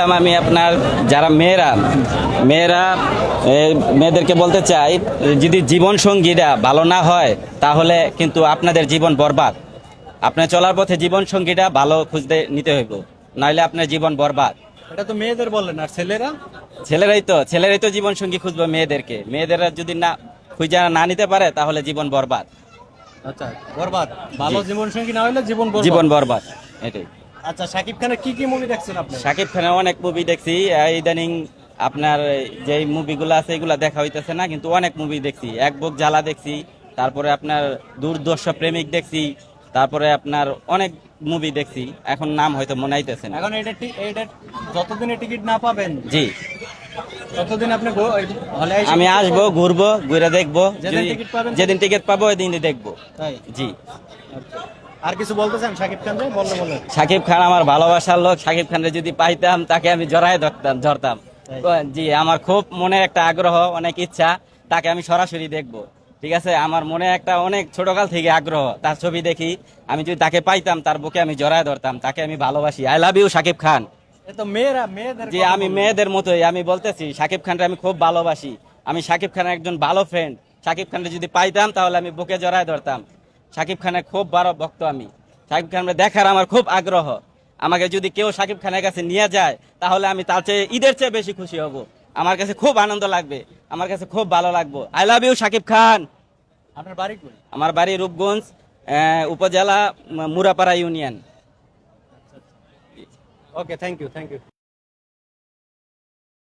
আমি আপনার যারা মেয়েরা মেয়েরা মেয়েদেরকে বলতে চাই যদি জীবন সঙ্গীরা ভালো না হয় তাহলে কিন্তু আপনাদের জীবন বরবাদ। আপনার চলার পথে জীবন সঙ্গীটা ভালো খুঁজতে নিতে হইব নাহলে আপনার জীবন বরবাদ। এটা তো মেয়েদের বললেন আর ছেলেরা? ছেলেরাই তো ছেলেরাই তো জীবন সঙ্গী খুঁজবে মেয়েদেরকে। মেয়েদেরা যদি না খুঁজে না নিতে পারে তাহলে জীবন বরবাদ। আচ্ছা বরবাদ। ভালো। জীবন সঙ্গী না হলে জীবন জীবন বরবাদ এটাই। আচ্ছা সাকিব খানের কি কি মুভি দেখছেন আপনি? শাকিব খানের অনেক মুভি দেখছি। ইদানিং আপনার যে মুভিগুলো আছে এগুলা দেখা হইতেছে না কিন্তু অনেক মুভি দেখছি। এক বুক জ্বালা দেখছি তারপরে আপনার দুর্দর্শ প্রেমিক দেখছি তারপরে আপনার অনেক মুভি দেখছি। এখন নাম হয়তো মনে আইতেছে না। এখন এটা এটা যতদিনে টিকিট না পাবেন জি। ততদিন আপনি হলে আমি আসব ঘুরবো ঘুরে দেখব। যেদিন টিকিট পাবো ওই দিনই দেখব। তাই? জি। আচ্ছা। আর কিছু বলতে চান সাকিব খান বললে বলেন শাকিব খান আমার ভালোবাসার লোক। শাকিব খানের যদি পাইতাম তাকে আমি জড়ায় ধরতাম ধরতাম। জি আমার খুব মনে একটা আগ্রহ অনেক ইচ্ছা। তাকে আমি সরাসরি দেখব। ঠিক আছে? আমার মনে একটা অনেক ছোটকাল থেকে আগ্রহ। তার ছবি দেখি। আমি যদি তাকে পাইতাম তার বুকে আমি জড়ায় ধরতাম। তাকে আমি ভালোবাসি। I love you Shakib Khan. যে আমি মেয়েদের মতোই। আমি বলতেছি শাকিব খানকে আমি খুব ভালোবাসি। আমি শাকিব খানের একজন ভালো ফ্রেন্ড শাকিব খানকে যদি পাইতাম তাহলে আমি বুকে জড়ায় ধরতাম। শাকিব খানের খুব বড় ভক্ত আমি। শাকিব খানকে দেখার আমার খুব আগ্রহ। আমাকে যদি কেউ শাকিব খানের কাছে নিয়ে যায় তাহলে আমি তার চেয়ে ঈদের চেয়ে বেশি খুশি হব। আমার কাছে খুব আনন্দ লাগবে। আমার কাছে খুব ভালো লাগবে। I love you Shakib Khan. আপনার বাড়ি আমার বাড়ি রূপগঞ্জ উপজেলা Murapara union. Okay thank you thank you